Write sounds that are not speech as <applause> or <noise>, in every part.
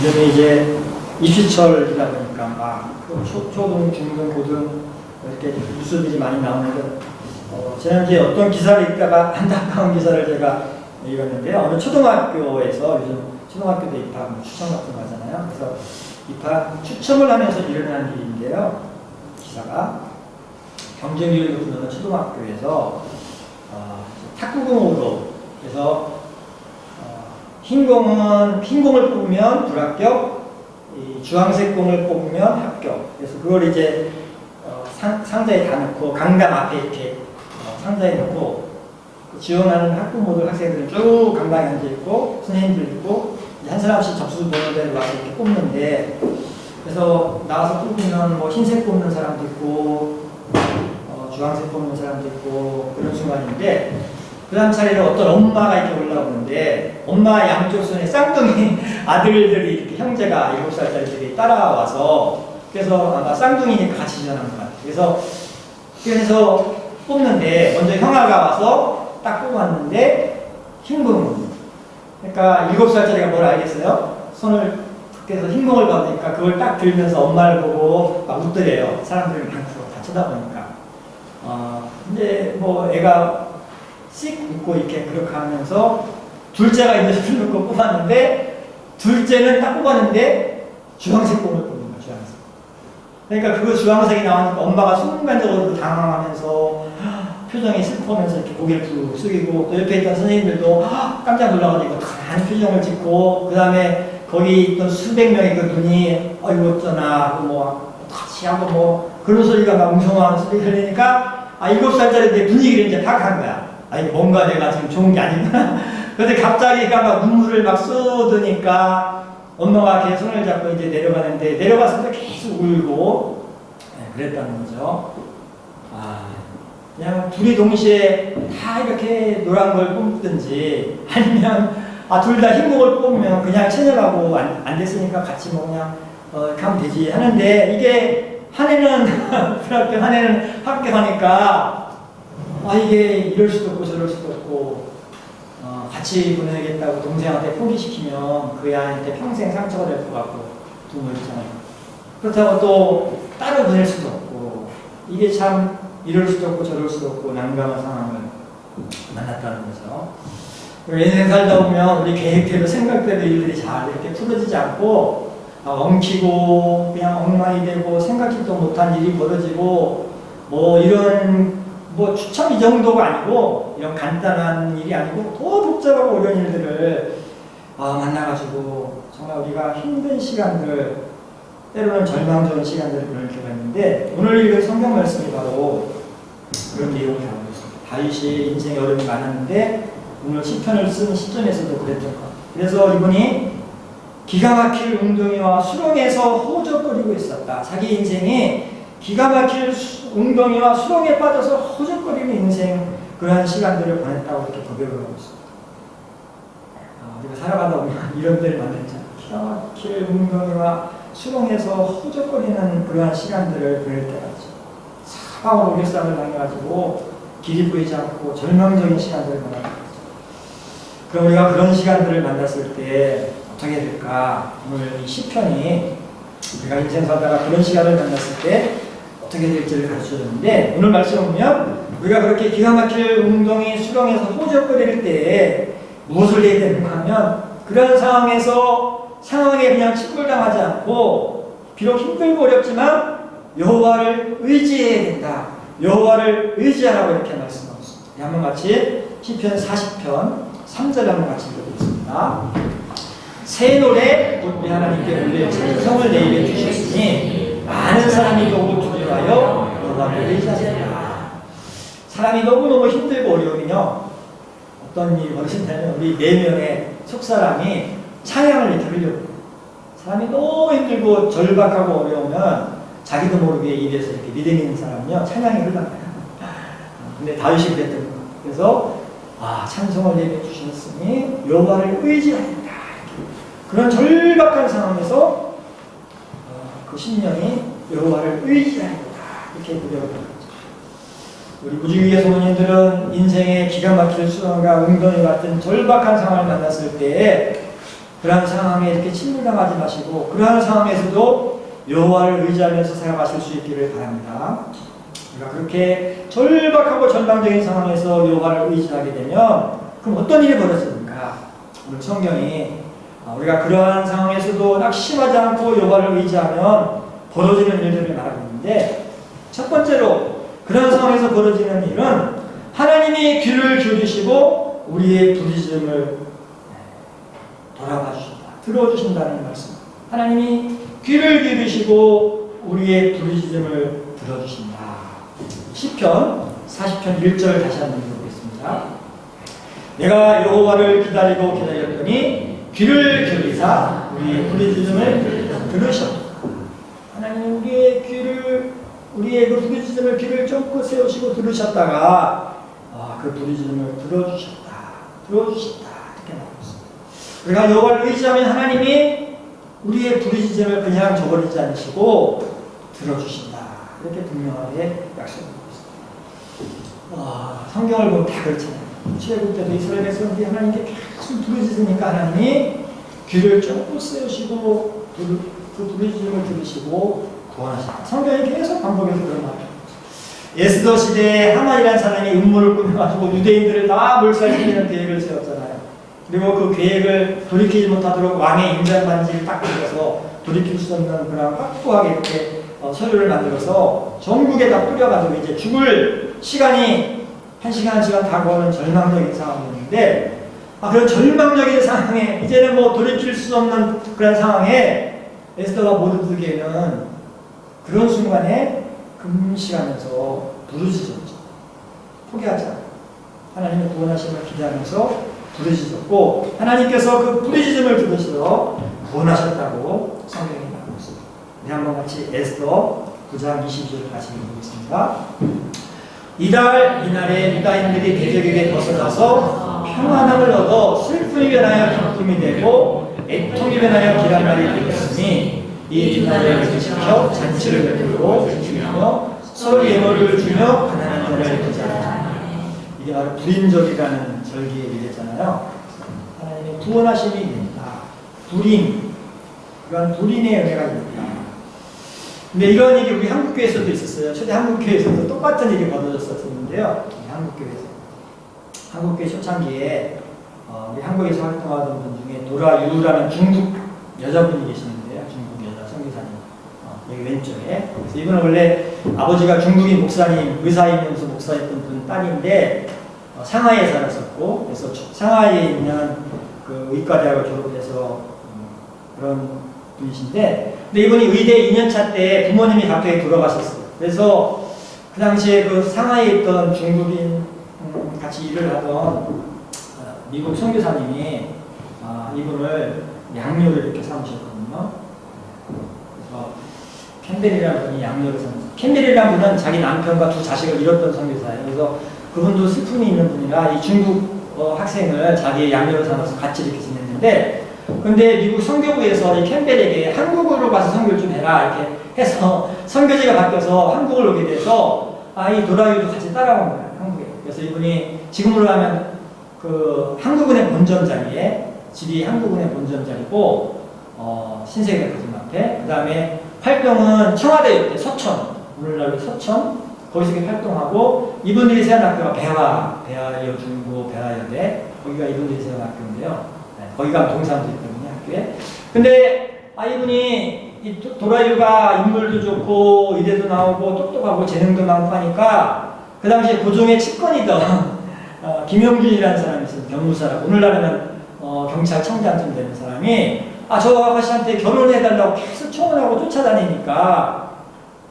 이름이 이제 입시철이다 보니까 막 초, 초등, 중등, 고등 이렇게 뉴스들이 많이 나오는데 어, 지난주에 어떤 기사를 읽다가 <laughs> 안타까운 기사를 제가 읽었는데요. 어느 초등학교에서 요즘 초등학교도 입학 뭐 추첨 같은 거 하잖아요. 그래서 입학 추첨을 하면서 일어난 일인데요. 기사가 높은 어느 초등학교에서 어, 탁구공으로 어, 흰 공은 흰 공을 뽑으면 불합격, 이 주황색 공을 뽑으면 합격. 그래서 그걸 이제 어, 상, 상자에 다 넣고 강당 앞에 이렇게 어, 상자에 넣고 그 지원하는 학부모들 학생들은 쭉 강당에 앉아 있고 선생님들 있고 한 사람씩 접수 번호대로 와서 이렇게 뽑는데 그래서 나와서 뽑으면 뭐 흰색 뽑는 사람도 있고 어, 주황색 뽑는 사람도 있고 그런 순간인데 그 다음 차례로 어떤 엄마가 이렇게 올라오는데 엄마 양쪽 손에 쌍둥이 <laughs> 아들들이 이렇게 형제가 7살짜리들이 따라와서 그래서 아마 쌍둥이니까 같이 지원한 것 같아요. 그래서 그래서 뽑는데 먼저 형아가 와서 딱 뽑았는데 흰공 그러니까 7살짜리가 뭘 알겠어요? 손을 그래서 흰공을 받으니까 그걸 딱 들면서 엄마를 보고 막 웃더래요. 사람들이 많고 다 쳐다보니까. 어, 근데 뭐 애가 씩 웃고 이렇게 그렇게 하면서 둘째가 이제 손을 놓고 뽑았는데 둘째는 딱 뽑았는데 주황색 공을 뽑는 거야 주황색. 그러니까 그거 주황색이 나오니까 엄마가 순간적으로 당황하면서 표정이 슬퍼하면서 이렇게 고개를 푹 숙이고 또 옆에 있던 선생님들도 깜짝 놀라가지고 가만히 표정을 짓고 그 다음에 거기 있던 수백 명의 그 눈이 어이구 하고 뭐 같이 하고 뭐 그런 소리가 막 웅성하는 소리 들리니까 아 일곱 살짜리 분위기를 이제 파악한 거야 아니 뭔가 내가 지금 좋은 게 아니구나. 그런데 갑자기 막 눈물을 막 쏟으니까 엄마가 걔 손을 잡고 이제 내려가는데 때 계속 울고 네, 그랬다는 거죠. 아, 그냥 둘이 동시에 다 이렇게 노란 걸 뽑든지 아니면 아 둘 다 흰목을 뽑으면 그냥 체념하고 안, 안 됐으니까 같이 뭐 그냥 어, 하면 되지 하는데 이게 한 해는 <laughs> 불합격 한 해는 합격하니까 아 이게 이럴 수도 없고 저럴 수도 없고 어, 같이 보내겠다고 동생한테 포기시키면 그 애한테 평생 상처가 될 것 같고 입장에 그렇다고 또 따로 보낼 수도 없고 이게 참 이럴 수도 없고 저럴 수도 없고 난감한 상황을 만났다는 거죠. 인생 살다 보면 우리 계획대로 생각대로 일들이 잘 이렇게 풀어지지 않고 아, 엉키고 그냥 엉망이 되고 생각지도 못한 일이 벌어지고 뭐 이런 뭐 추첨 이 정도가 아니고 이런 간단한 일이 아니고 더 복잡하고 어려운 일들을 아, 만나가지고 정말 우리가 힘든 시간들 때로는 절망적인 시간들을 보낼 때가 있는데 오늘 읽은 성경 말씀이 바로 그런 내용을 담고 있습니다. 다윗이 인생에 어려움이 많았는데 오늘 시편을 쓴 시점에서도 그랬던 것. 그래서 이분이 기가 막힐 웅덩이와 수렁에서 호적거리고 있었다. 자기 인생이 기가 막힐 수- 웅덩이와 수렁에 빠져서 허적거리는 인생 그러한 시간들을 보냈다고 이렇게 고백을 하고 있습니다. 아, 우리가 살아가다 보면 <laughs> 이런 데를 만났잖아요. 기가 막힐 웅덩이와 수렁에서 허적거리는 그러한 시간들을 보낼 때가 있죠. 사방으로 오객상을 당해가지고 길이 보이지 않고 절망적인 시간들을 거죠. 그럼 우리가 그런 시간들을 만났을 때 어떻게 될까? 오늘 이 시편이 우리가 인생 살다가 그런 시간을 만났을 때 어떻게 될지를 가르쳐 줬는데 오늘 말씀 보면 우리가 그렇게 기가 막힐 웅덩이 수렁에서 호적거릴 때 무엇을 해야 되는가 하면 그런 상황에서 상황에 그냥 침몰당하지 않고 비록 힘들고 어렵지만 여호와를 의지해야 된다. 여호와를 의지하라고 이렇게 말씀하고 있습니다. 네, 한번 같이 시편 40편 3절 한번 같이 읽어보겠습니다. 새 노래 우리 하나님께 올릴 찬송을 내 입에 주셨으니 많은 사람이 보고 두려하여 여호와를 의지하리라. 사람이 너무너무 힘들고 어려우면요 어떤 일이 벌어진다면 우리 네 명의 속사람이 찬양을 해요. 사람이 너무 힘들고 절박하고 어려우면 자기도 모르게 입에서 이렇게 믿음 있는 사람은요 찬양이 흘러가요. 근데 다윗이 그랬던 거예요. 그래서 아 찬송을 내게 주셨으니 여호와를 의지하리라. 그런 절박한 상황에서 어, 그 심령이 여호와를 의지하리라 이렇게 고백을 거죠. 우리 무지위의 소년들은 인생의 기가 막힐 수렁과 웅덩이 같은 절박한 상황을 만났을 때 그러한 상황에 이렇게 침몰당하지 마시고 그러한 상황에서도 여호와를 의지하면서 살아가실 수 있기를 바랍니다. 우리가 그렇게 절박하고 절망적인 상황에서 여호와를 의지하게 되면 그럼 어떤 일이 벌어집니까? 오늘 성경이 아, 우리가 그러한 상황에서도 낙심하지 않고 여호와를 의지하면 벌어지는 일들을 말하고 있는데 첫 번째로 그런 상황에서 벌어지는 일은 하나님이 귀를 기울이시고 우리의 부르짖음을 돌아봐 주신다. 들어주신다는 말씀. 하나님이 귀를 기울이시고 우리의 부르짖음을 들어주신다. 시편 40편 1절 다시 한번 읽어보겠습니다. 내가 여호와를 기다리고 기다렸더니 귀를 기울이사 우리의 부르짖음을 들으셨다. 하나님 우리의 귀를 우리의 그 부르짖음을 귀를 쫑긋 세우시고 들으셨다가 아, 그 부르짖음을 들어주셨다. 들어주셨다. 이렇게 나오고 있습니다. 우리가 여호와를 의지하면 하나님이 우리의 부르짖음을 그냥 저버리지 않으시고 들어주신다. 이렇게 분명하게 약속하고 있습니다. 와, 성경을 보면 다 그렇잖아요. 출애굽 때도 이스라엘 백성들이 하나님께 계속 부르짖으니까 하나님이 귀를 쫑긋 세우시고 그, 그 부르짖음을 들으시고 구원하신다. 성경이 계속 반복해서 그런 말이에요. 에스더 시대에 하만이라는 사람이 음모를 꾸며가지고 유대인들을 다 몰살시키는 계획을 세웠잖아요. 그리고 그 계획을 돌이키지 못하도록 왕의 인장 반지를 딱 들어서 돌이킬 수 없는 그런 확고하게 이렇게 어, 서류를 만들어서 전국에 다 뿌려가지고 이제 죽을 시간이 한 시간 한 시간 다가오는 절망적인 상황이었는데 아, 그런 절망적인 상황에 이제는 뭐 돌이킬 수 없는 그런 상황에 에스더가 모르드게는 그런 순간에 금시하면서 부르짖었죠. 포기하지 않고 하나님의 구원하심을 기대하면서 부르짖었고 하나님께서 그 부르짖음을 들으시러 구원하셨다고 성경이 말하고 있습니다. 우리 한번 같이 에스더 9장 20절 다시 읽어보겠습니다. 이달 이날에 유다인들이 대적에게 벗어나서 평안함을 얻어 슬픔이 변하여 기쁨이 되고 애통이 변하여 날이 되었으니 이 이날을 지켜 잔치를 베풀고 주며 서로 예물을 주며 가난한 자를 도자라 이게 바로 불임절이라는 절기의 일이잖아요. 하나님의 구원하심이 있다. 불임. 이건 불임의 은혜가 있다. 근데 이런 일이 우리 한국교회에서도 있었어요. 초대 한국교회에서도 똑같은 일이 벌어졌었는데요. 이 한국교회에서. 한국교회 초창기에 어, 우리 한국에서 활동하던 분 중에 노라유라는 중국 여자분이 계시는데요. 중국 여자 선교사님. 어, 여기 왼쪽에. 그래서 이분은 원래 아버지가 중국인 목사님, 의사이면서 목사였던 분 딸인데 어, 상하이에 살았었고 그래서 저- 상하이에 있는 그 의과대학을 졸업해서 음, 그런 분이신데 근데 이분이 의대 2년차 때 부모님이 갑자기 돌아가셨어요. 그래서 그 당시에 그 상하이에 있던 중국인 음, 같이 일을 하던 어, 미국 선교사님이 아, 이분을 양료를 이렇게 삼으셨거든요. 그래서 캠벨이라는 분이 양료를 삼으셨어요. 캠벨이라는 분은 자기 남편과 두 자식을 잃었던 선교사예요. 그래서 그분도 슬픔이 있는 분이라 이 중국 어, 학생을 자기의 양료를 삼아서 같이 이렇게 지냈는데 근데 미국 선교부에서 이 캠벨에게 한국으로 가서 선교를 좀 해라 이렇게 해서 <laughs> 선교지가 바뀌어서 한국을 오게 돼서 아이 도라유도 같이 따라온 거예요 한국에. 그래서 이분이 지금으로 하면 그 한국은행 본점 자리에 집이 한국은행 본점 자리고 어, 신세계백화점 앞에. 그 다음에 활동은 청와대 서천 오늘날로 서천 거기서 활동하고 이분들이 세운 학교가 배화 배화여 중고 배화여대 거기가 이분들이 세운 학교인데요. 네, 거기 가면 동사무소 있거든요 학교에. 근데 아 이분이 이 도- 도라유가 인물도 좋고 의대도 나오고 똑똑하고 재능도 많고 하니까 그 당시에 고종의 측근이던 <laughs> 어, 김영준이라는 사람이 있어요. 변무사라고. 오늘날에는 어, 경찰청장쯤 되는 사람이. 아 저 아가씨한테 결혼해달라고 계속 청원하고 쫓아다니니까.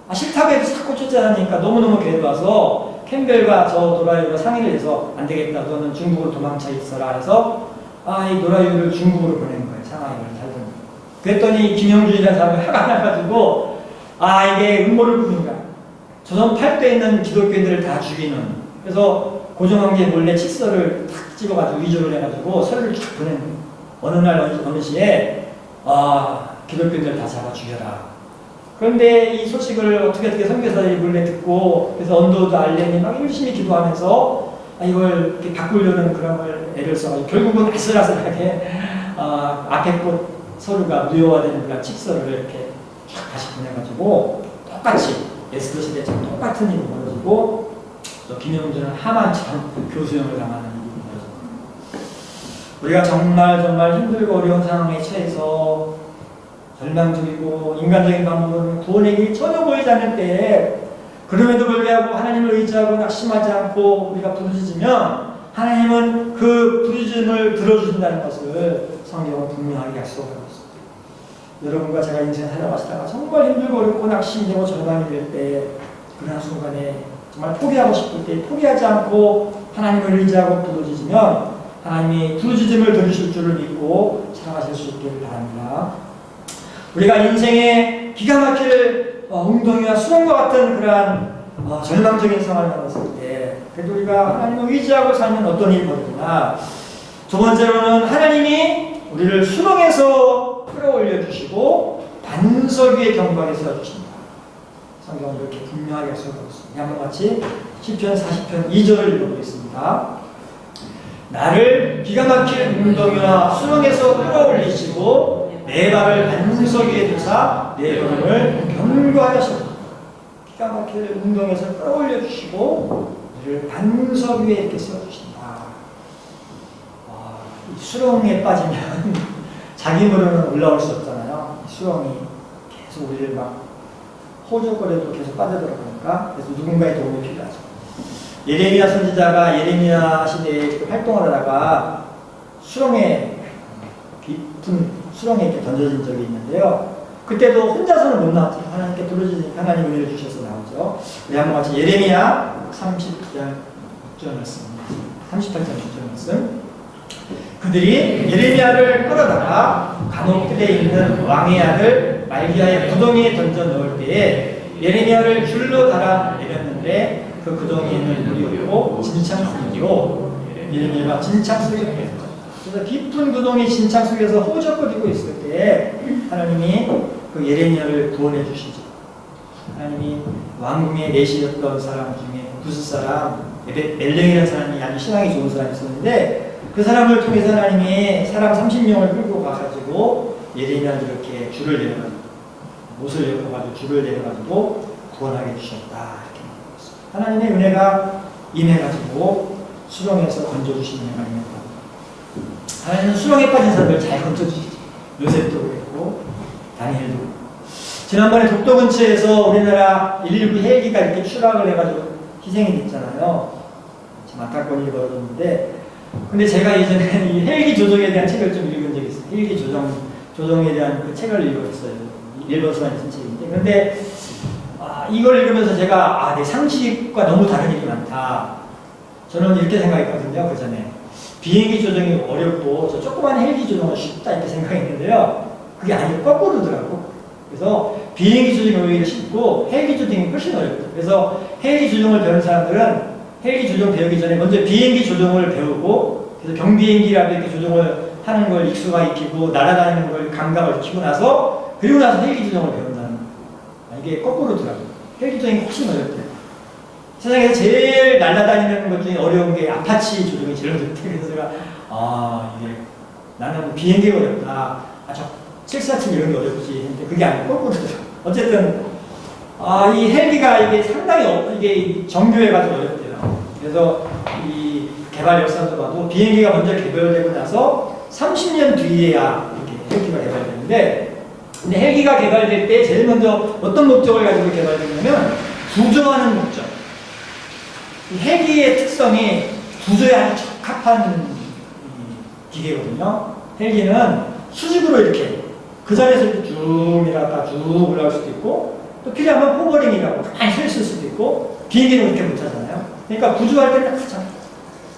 아 싫다고 해도 자꾸 쫓아다니니까 너무너무 괴로워서 캠벨과 저 도라유가 상의를 해서 안 되겠다. 너는 중국으로 도망쳐 있어라 해서 아이 도라유를 중국으로 보낸 거예요. 상하이를 살던 그랬더니 김영준이라는 사람이 화가 나가지고 아 이게 음모를 거야 조선 팔도에 있는 기독교인들을 다 죽이는. 그래서 고종황제 몰래 칙서를 탁 찍어가지고 위조를 해가지고 서류를 쫙 보낸 거예요. 어느 날 어느, 어느 시에 아 기독교인들 다 잡아 죽여라. 그런데 이 소식을 어떻게 어떻게 선교사들이 몰래 듣고 그래서 언더도 알렌이 막 열심히 기도하면서 아, 이걸 바꾸려는 그런 걸 애를 써가지고 결국은 아슬아슬하게 어, 아랫꽃 서류가 무효화되는 그런 칙서를 이렇게 쫙 다시 보내가지고 똑같이 에스더 시대처럼 똑같은 일이 벌어지고 또 김영준은 하만처럼 교수형을 당하는 일이 벌어집니다. 우리가 정말 정말 힘들고 어려운 상황에 처해서 절망적이고 인간적인 방법으로 구원의 전혀 보이지 않을 때에 그럼에도 불구하고 하나님을 의지하고 낙심하지 않고 우리가 부르짖으면 하나님은 그 부르짖음을 들어주신다는 것을 성경은 분명하게 약속하고 있습니다. 여러분과 제가 인생 살아왔다가 정말 힘들고 어렵고 낙심되고 절망이 될 때 그런 순간에 정말 포기하고 싶을 때 포기하지 않고 하나님을 의지하고 부르짖으면 하나님이 부르짖음을 들으실 줄을 믿고 살아가실 수 있기를 바랍니다. 우리가 인생에 기가 막힐 어, 웅덩이와 수렁과 같은 그러한 어, 절망적인 상황을 만났을 때 그래도 우리가 하나님을 의지하고 사는 어떤 일이 벌어지나. 두 번째로는 하나님이 우리를 수렁에서 끌어올려 주시고 반석 위에 경박에 세워 주신다. 성경은 이렇게 분명하게 써놓습니다. 한번 같이 10편 40편 2절을 읽어보겠습니다. 나를 기가 막힌 운동이나 수렁에서 끌어올리시고 내 발을 반석 위에 두사 내 걸음을 경고하셨다. 기가 막힌 운동에서 끌어올려 주시고 우리를 반석 위에 이렇게 세워주신다. 어, 수렁에 빠지면 <laughs> 자기으로는 올라올 수 없잖아요. 수렁이 계속 우리를 막 호적거려도 계속 빠져들어 보니까 그래서 누군가의 도움이 필요하죠. 예레미야 선지자가 예레미야 시대에 활동하다가 수렁에 깊은 수렁에 이렇게 던져진 적이 있는데요. 그때도 혼자서는 못 나왔죠. 하나님께 부르짖으니 하나님 은혜를 주셔서 나오죠. 우리 한번 같이 예레미야 30장 6절 말씀입니다. 38장 6절 말씀. 그들이 예레미야를 끌어다가 가농길에 있는 왕의 아들 말기야의 구덩이에 던져 넣을 때에 예레미야를 줄로 달아 내렸는데 그 구덩이에는 물이 오고 진창수이기로 예레미야가 진창수에 있었다. 그래서 깊은 구덩이 진창수에서 호적거리고 있을 때 하나님이 그 예레미야를 구원해 주시죠. 하나님이 왕궁의 내시였던 사람 중에 구스 사람, 엘레이라는 사람이 아주 신앙이 좋은 사람이 있었는데 그 사람을 통해서 하나님이 사람 30명을 끌고 가가지고 예레미야를 이렇게 줄을 내려가지고 못을 엮어가지고 줄을 내려가지고 구원하게 주셨다 이렇게 말했습니다. 하나님의 은혜가 임해가지고 수렁에서 건져주시는 은혜가 임했다. 하나님은 수렁에 빠진 사람을 잘 건져주시지. 요셉도 그랬고 다니엘도 그랬고 지난번에 독도 근처에서 우리나라 119 헬기가 이렇게 추락을 해가지고 희생이 됐잖아요. 지금 안타까운 일이 벌어졌는데 근데 제가 예전에 <laughs> 이 헬기 조정에 대한 책을 좀 읽은 적이 있어요. 헬기 조정, 조정에 대한 그 책을 읽었어요. 일본서라는 책인데. 근데 아, 이걸 읽으면서 제가 아, 내 상식과 너무 다른 일이 많다. 저는 이렇게 생각했거든요. 그 전에. 비행기 조정이 어렵고 저 조그만 헬기 조정은 쉽다 이렇게 생각했는데요. 그게 아니고 거꾸로더라고. 그래서 비행기 조종 경력이 쉽고 헬기 조종이 훨씬 어렵다. 그래서 헬기 조종을 배운 사람들은 헬기 조종 배우기 전에 먼저 비행기 조종을 배우고 그래서 경비행기라고 이렇게 조종을 하는 걸 익수가 익히고 날아다니는 걸 감각을 익히고 나서 그리고 나서 헬기 조종을 배운다는 아, 이게 거꾸로더라고요. 헬기 조종이 훨씬 어렵대. 세상에서 제일 날아다니는 것 중에 어려운 게 아파치 조종이 제일 어렵대. 그래서 제가 아 이게 나는 비행기가 어렵다. 아, 저 7cm 이런 게 어렵지 그게 아니고 거꾸로죠. 어쨌든 아, 이 헬기가 이게 상당히 어, 이게 정교해가지고 어렵대요. 그래서 이 개발 역사도 봐도 비행기가 먼저 개발되고 나서 30년 뒤에야 이렇게 헬기가 개발되는데 근데 헬기가 개발될 때 제일 먼저 어떤 목적을 가지고 개발됐냐면, 구조하는 목적. 이 헬기의 특성이 구조에 아주 적합한 기계거든요. 헬기는 수직으로 이렇게 그 자리에서 이렇게 쭉 내려갔다 쭉 올라올 수도 있고 또 필요하면 포버링이라고 가만히 서 있을 수도 있고 비행기는 그렇게 못 하잖아요. 그러니까 구조할 때는 가장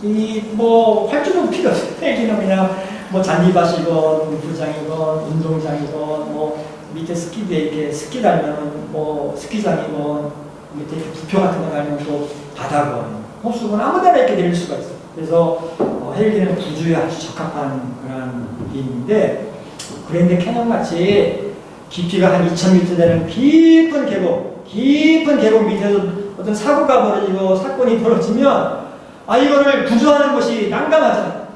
이뭐 활주도 필요 없어요. <laughs> 헬기는 그냥 뭐 잔디밭이건 운동장이건 운동장이건 뭐 밑에 스키대 이렇게 스키 달면 뭐 스키장이건 밑에 이렇게 부표 같은 거 달면 또 바다건 호수건 아무데나 이렇게 내릴 수가 있어요. 그래서 어, 헬기는 구조에 아주 적합한 그런 비행인데 그런데 캐논 같이 깊이가 한 2,000m 되는 깊은 계곡, 깊은 계곡 밑에서 어떤 사고가 벌어지고 사건이 벌어지면 아 이거를 구조하는 것이 난감하잖아요.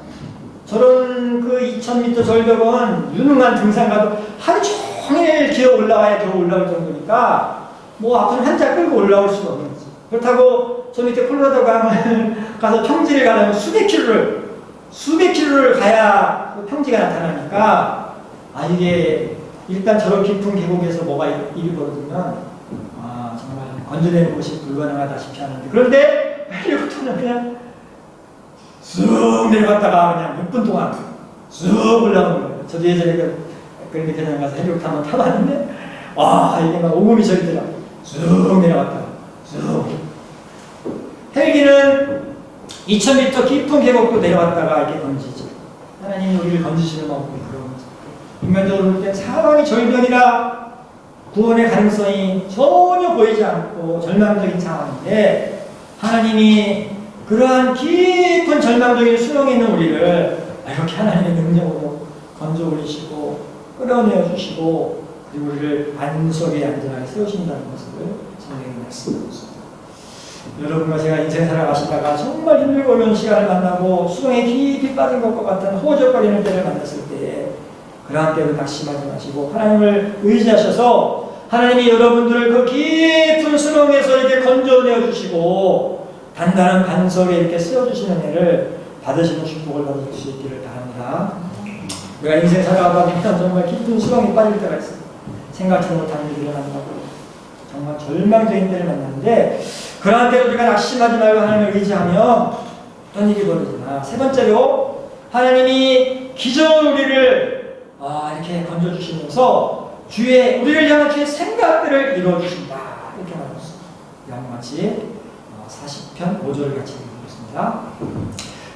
저런 그 2,000m 절벽은 유능한 등산가도 하루 종일 기어 올라와야 겨우 올라올 정도니까 뭐 앞은 한자 끌고 올라올 수가 없는 거죠. 그렇다고 저 밑에 콜로라도 강을 <laughs> 가서 평지를 가려면 수백 킬로를 수백 킬로를 가야 평지가 나타나니까 아 이게 일단 저런 깊은 계곡에서 뭐가 일- 일이 벌어지면 아 정말 건져내는 것이 불가능하다시피 하는데. 그런데 헬리콥터는 그냥 쑥 내려갔다가 그냥 6분 동안 쑥 올라오는 거예요. 저도 예전에 그 그런 데 대장 가서 헬리콥터 한번 타봤는데 와 이게 막 오금이 저리더라고 쑥 내려갔다가 쑥. 헬기는 2000m 깊은 계곡도 내려갔다가 이렇게 건지죠. 하나님이 우리를 건지시는 방법 인간적으로 볼때 상황이 절벽이라 구원의 가능성이 전혀 보이지 않고 절망적인 상황인데 하나님이 그러한 깊은 절망적인 수렁에 있는 우리를 이렇게 하나님의 능력으로 건져 올리시고 끌어내어 주시고 그리고 우리를 반석에 안전하게 세우신다는 것을 성경이 말씀하고 있습니다. 여러분과 제가 인생 살아가시다가 정말 힘들고 어려운 시간을 만나고 수렁에 깊이 빠진 것과 같은 호적거리는 때를 만났을 그러한 때를 낙심하지 마시고 하나님을 의지하셔서 하나님이 여러분들을 그 깊은 수렁에서 이렇게 건져내어 주시고 단단한 반석에 이렇게 세워주시는 애를 받으시는 축복을 받을 수 있기를 바랍니다. 우리가 인생 살아가다 보면 정말 깊은 수렁에 빠질 때가 있어요. 생각지 못한 일이 일어난다고 정말 절망적인 때를 만났는데 그러한 때로 우리가 낙심하지 말고 하나님을 의지하며 어떤 일이 벌어지나 세 번째로 하나님이 기적으로 우리를 아, 이렇게 건져주시면서 주의 우리를 향한 주의 생각들을 이루어주신다 이렇게 말했습니다. 이와 같이 어, 40편 5절 같이 읽겠습니다.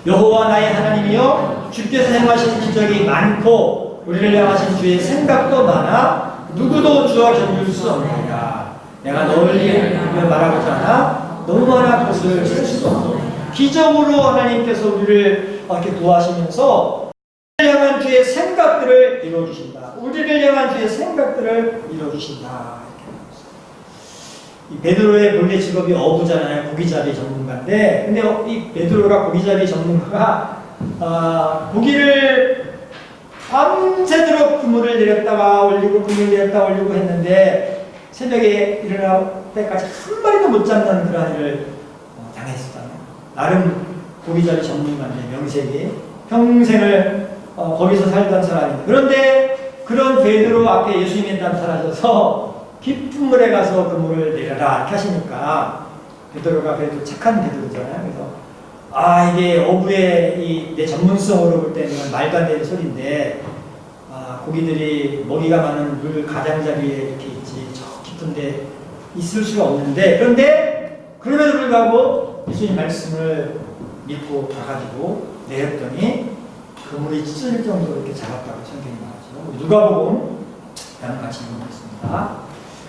여호와 나의 하나님이여 주께서 행하신 기적이 많고 우리를 향하신 주의 생각도 많아 누구도 주와 견줄 수 없느니라 내가 널리 말하고자 하나 너무 많아 그것을 셀 수도 없노 기적으로 하나님께서 우리를 이렇게 구하시면서 우리를 향한 주의 생각들을 이루어주신다 우리를 향한 주의 생각들을 이루어주신다 이 베드로의 본래 직업이 어부잖아요. 고기잡이 전문가인데, 근데 어, 이 베드로가 고기잡이 전문가가 아, 고기를 밤새도록 그물을 내렸다가 올리고 그물을 내렸다 올리고 했는데 새벽에 일어날 때까지 한 마리도 못 잡는 그런 일을 어, 당했었잖아요. 나름 고기잡이 전문가인데 명색이 평생을 어, 거기서 살던 사람인데 그런데 그런 베드로 앞에 예수님이 나타나셔서 깊은 물에 가서 그 물을 내려라. 이렇게 하시니까 베드로가 그래도 착한 베드로잖아요. 그래서 아 이게 어부의 이 내 전문성으로 볼 때는 말도 안 되는 소리인데 아 고기들이 먹이가 많은 물 가장자리에 이렇게 있지. 저 깊은데 있을 수가 없는데. 그런데 그럼에도 불구하고 예수님 말씀을 믿고 가가지고 내렸더니 그 물이 찢어질 정도로 이렇게 작았다고 성경이 말하죠. 누가복음 다음 같이 읽어보겠습니다.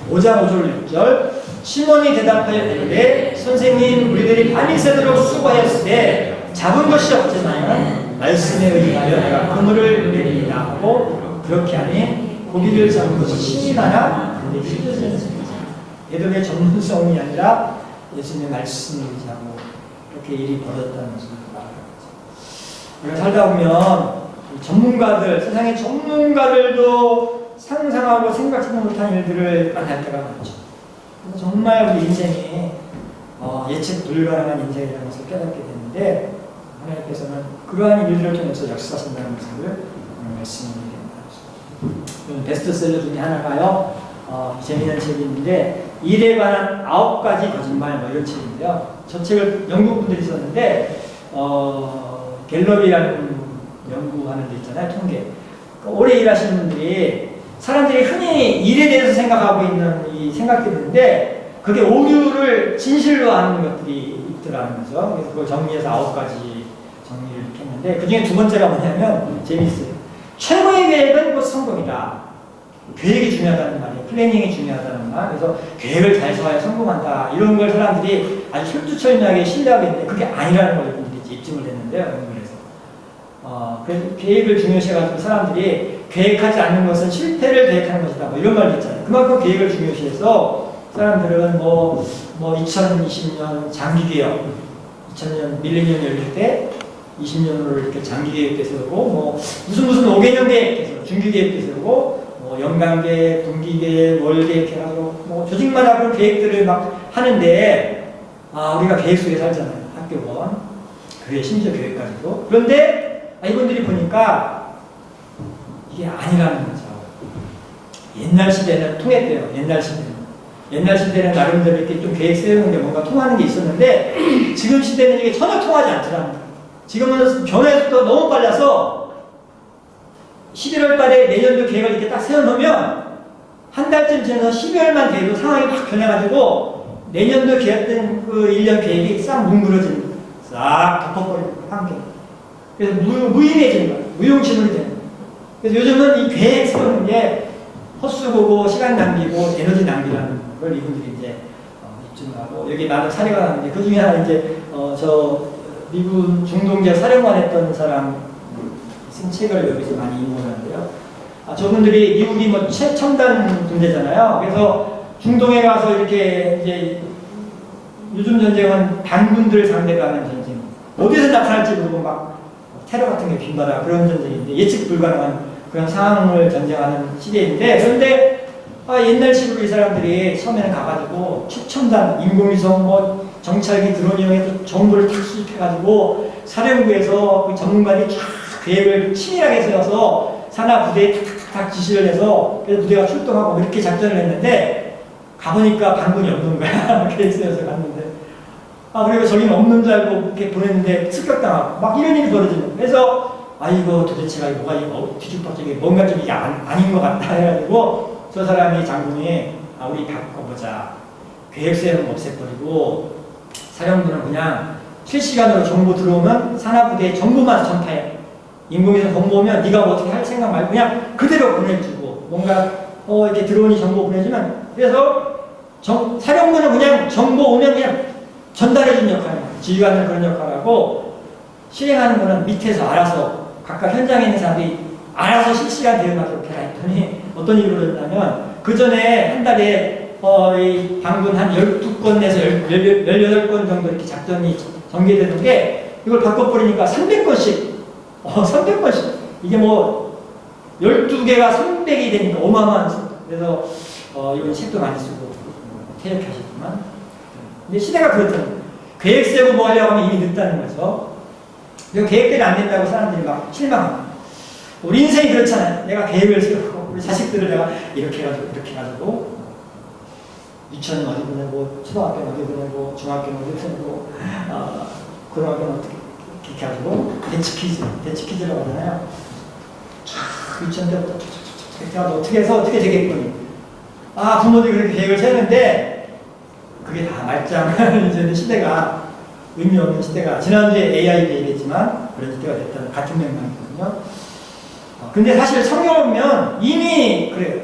5장 5절 6절 시몬이 대답하여 이르되 선생님 우리들이 밤이 새도록 수고하였을 때 잡은 것이 없지만 말씀에 의하여 내가 그물을 내리라 하고 그렇게 하니 고기를 잡은 것이 신이 나나 근데 찢어지는 예배의 전문성이 아니라 예수님의 말씀을 의지하고 그렇게 일이 벌어졌다는 것을 말합니다. 우리가 살다 보면 이 전문가들 세상의 전문가들도 상상하고 생각지도 못한 일들을 만날 때가 많죠. 정말 우리 인생이 어, 예측 불가능한 인생이라는 것을 깨닫게 되는데 하나님께서는 그러한 일들을 통해서 역사하신다는 것을 오늘 말씀을 드립니다. 베스트셀러 중에 하나가요. 어, 책이 있는데 일에 관한 아홉 가지 거짓말 뭐 이런 책인데요. 저 책을 영국 분들이 썼는데 어, 갤럽이라는 연구하는 데 있잖아요. 통계. 그 오래 일하시는 분들이 사람들이 흔히 일에 대해서 생각하고 있는 이 생각들이 있는데 그게 오류를 진실로 하는 것들이 있더라는 거죠. 그래서 그걸 정리해서 아홉 가지 정리를 했는데 그 중에 두 번째가 뭐냐면 재미있어요. 최고의 계획은 곧 성공이다. 계획이 중요하다는 말이에요. 플래닝이 중요하다는 말. 그래서 계획을 잘 세워야 성공한다. 이런 걸 사람들이 아주 철두철미하게 신뢰하고 있는데 그게 아니라는 걸 분들이 입증을 했는데요. 어, 계획을 중요시해가지고 사람들이 계획하지 않는 것은 실패를 계획하는 것이다. 뭐 이런 말도 있잖아요. 그만큼 계획을 중요시해서 사람들은 뭐, 뭐 2020년 장기 개혁, 2000년 밀레니엄 열릴 때 20년으로 이렇게 장기 계획도 세우고 뭐 무슨 무슨 5개년 계획도 세우고 중기 계획도 세우고 뭐 연간 계획, 분기 계획, 월 계획 해가지고 뭐 조직마다 그런 계획들을 막 하는데 아 우리가 계획 속에 살잖아요 학교원 그게 심지어 교회까지도 그런데 아, 이분들이 보니까 이게 아니라는 거죠 옛날 시대는 통했대요 옛날 시대는 옛날 시대는 나름대로 이렇게 좀 계획 세우는 게 뭔가 통하는 게 있었는데 지금 시대는 이게 전혀 통하지 않더라는 거예요 지금은 변화도 너무 빨라서 11월 달에 내년도 계획을 이렇게 딱 세워놓으면 한 달쯤 지나서 12월만 돼도 상황이 확 변해가지고 내년도 계획된 그 1년 계획이 싹 뭉그러지는 거예요. 싹 덮어버리는 거예요. 한 개. 그래서 무, 무의미해지는 거예요. 무용지물이 되는 거예요. 그래서 요즘은 이 계획 세우는 게 헛수고고 시간 낭비고 에너지 낭비라는 걸 이분들이 이제 어, 입증하고 여기 많은 사례가 나는데 그 중에 하나 이제 어, 저 미국 중동제 사령관 했던 사람 쓴 책을 여기서 많이 인용하는데요. 아, 저분들이 미국이 뭐 최첨단 군대잖아요. 그래서 중동에 가서 이렇게 이제 요즘 전쟁은 반군들 상대로 하는 전쟁. 어디서 나타날지 모르고 막 테러 같은 게 빈바다 그런 전쟁인데 예측 불가능한 그런 상황을 전쟁하는 시대인데 그런데 아, 옛날식으로 이 사람들이 처음에는 가가지고 최첨단 인공위성 뭐 정찰기 드론 이용해서 정보를 탁 수집해가지고 사령부에서 그 전문가들이 쫙 계획을 치밀하게 세워서 산하 부대에 탁탁탁 지시를 해서 그래서 부대가 출동하고 이렇게 작전을 했는데 가보니까 반군이 없는 거야. <laughs> 세워서 갔는데 아 그리고 저기는 없는 줄 알고 이렇게 보냈는데 습격당하고 막 이런 일이 벌어지는. 그래서 아 이거 도대체가 뭐가 이거 뒤죽박죽이 뭔가 좀 이게 안, 아닌 것 같다 해가지고 저 사람이 장군이 아 우리 바꿔보자. 계획 세우는 거 없애버리고 사령부는 그냥 실시간으로 정보 들어오면 산하부대에 정보만 전파해. 인공위성 정보 오면 네가 뭐 어떻게 할 생각 말고 그냥 그대로 보내주고 뭔가 어 이렇게 드론이 정보 보내주면. 그래서 정, 사령부는 그냥 정보 오면 그냥 전달해주는 역할이에요. 지휘관은 그런 역할을 하고 실행하는 거는 밑에서 알아서 각각 현장에 있는 사람들이 알아서 실시간 대응하도록 해라 했더니 어떤 일이 벌어졌냐면 그 전에 한 달에 어, 이 방군 한 12건 내서 18건 정도 이렇게 작전이 전개되는 게 이걸 바꿔버리니까 300건씩 어, 300건씩. 이게 뭐 12개가 300이 되니까 어마어마한 수 그래서 어, 이번 책도 많이 쓰고 퇴역하셨지만 근데 시대가 거예요. 계획 세고 뭐 하려고 하면 이미 늦다는 거죠. 그 계획대로 안 된다고 사람들이 막 실망합니다. 우리 인생이 그렇잖아요. 내가 계획을 세우고 우리 자식들을 내가 이렇게 해가지고 이렇게 해가지고 유치원은 어디 보내고 초등학교는 어디 보내고 중학교는 어디 보내고 어, 고등학교는 어떻게 이렇게 해가지고 대치퀴즈 대치퀴즈라고 하잖아요. 쫙 유치원 때부터 쫙쫙쫙 이렇게 해가지고 어떻게 해서 어떻게 되겠군요. 아 부모들이 그렇게 계획을 세우는데 그게 다 말짱 <laughs> 이제 시대가 의미 없는 시대가 지난주에 AI 얘기했지만 그런 시대가 됐다는 같은 맥락이거든요. 어, 근데 사실 성경을 보면 이미 그래요.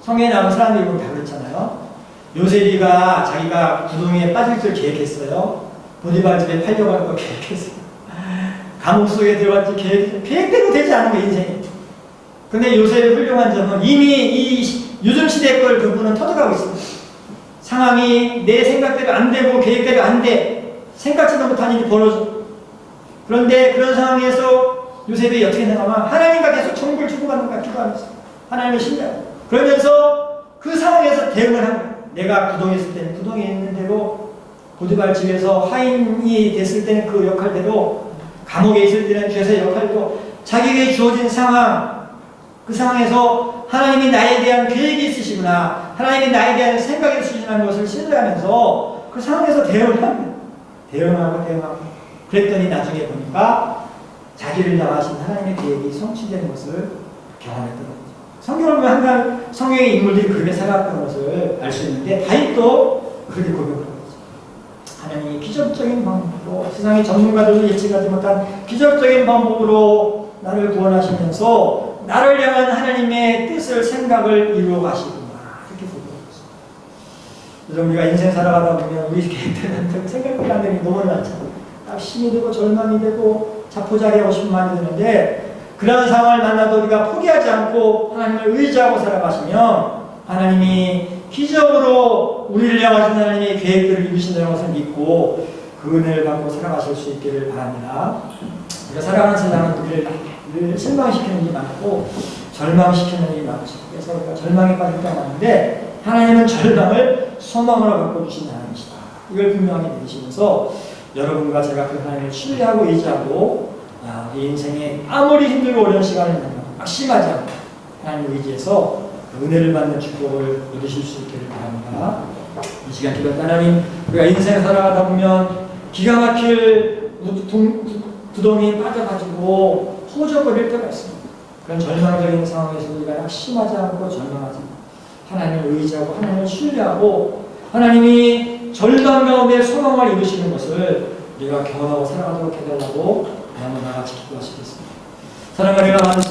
성경에 나온 사람들이 보면 다 그렇잖아요. 요셉이가 자기가 구덩이에 빠질 줄 계획했어요. 보디발 집에 팔려갈 거 계획했어요. <laughs> 감옥 속에 들어갈지 계획, 계획대로 되지 않은 거 인생이. 근데 요셉의 훌륭한 점은 이미 이 시- 요즘 시대 걸 그분은 터득하고 있습니다. 상황이 내 생각대로 안 되고 계획대로 안 돼. 생각지도 못한 일이 벌어져. 그런데 그런 상황에서 요셉이 어떻게 생각하면 하나님과 계속 정보를 주고받는 거야, 기도하면서. 하나님을 신뢰하고. 그러면서 그 상황에서 대응을 한 거야. 내가 있을 때는 구덩이에 있는 대로 보디발 집에서 하인이 됐을 때는 그 역할대로 감옥에 있을 때는 죄사의 역할도 자기에게 주어진 상황 그 상황에서 하나님이 나에 대한 계획이 있으시구나 하나님이 나에 대한 생각이 있으시다는 것을 신뢰하면서 그 상황에서 대응을 합니다. 대응하고 대응하고 그랬더니 나중에 보니까 자기를 향하신 하나님의 계획이 성취되는 것을 경험했던 거죠. 성경을 보면 항상 성경의 인물들이 그렇게 살아왔던 것을 알 수 있는데 다윗도 그렇게 고백을 하고 있죠. 하나님이 기적적인 방법으로 세상의 전문가들도 예측하지 못한 기적적인 방법으로 나를 구원하시면서 나를 향한 하나님의 뜻을 생각을 이루어 가시구나 이렇게 보고 있습니다. 요즘 우리가 인생 살아가다 보면 우리 계획대로 생각이 안 되는 게 너무 많잖아요. 낙심이 되고 절망이 되고 자포자기하고 싶은 마음이 드는데 그런 상황을 만나도 우리가 포기하지 않고 하나님을 의지하고 살아가시면 하나님이 기적으로 우리를 향하신 하나님의 계획들을 이루신다는 것을 믿고 그 은혜를 받고 살아가실 수 있기를 바랍니다. 우리가 살아가는 세상은 우리를 늘 실망시키는 일이 많고 절망시키는 일이 많죠. 그래서 우리가 절망에 빠질 때가 많은데 하나님은 절망을 소망으로 바꿔주신 하나님이시다. 이걸 분명하게 믿으시면서 여러분과 제가 그 하나님을 신뢰하고 의지하고 아, 이 인생에 아무리 힘들고 어려운 시간이 나면 막심하지 않고 하나님을 의지해서 그 은혜를 받는 축복을 누리실 수 있기를 바랍니다. 이 시간 기도 하나님 우리가 인생을 살아가다 보면 기가 막힐 무- 구덩이에 빠져가지고 허우적거릴 때가 있습니다. 그런 절망적인 상황에서 우리가 낙심하지 않고 절망하지 하나님을 의지하고 하나님을 신뢰하고 하나님이 절망 가운데 소망을 이루시는 것을 우리가 경험하고 살아가도록 해달라고 하나님 나같이 기도하시겠습니다. 사랑하는 하나님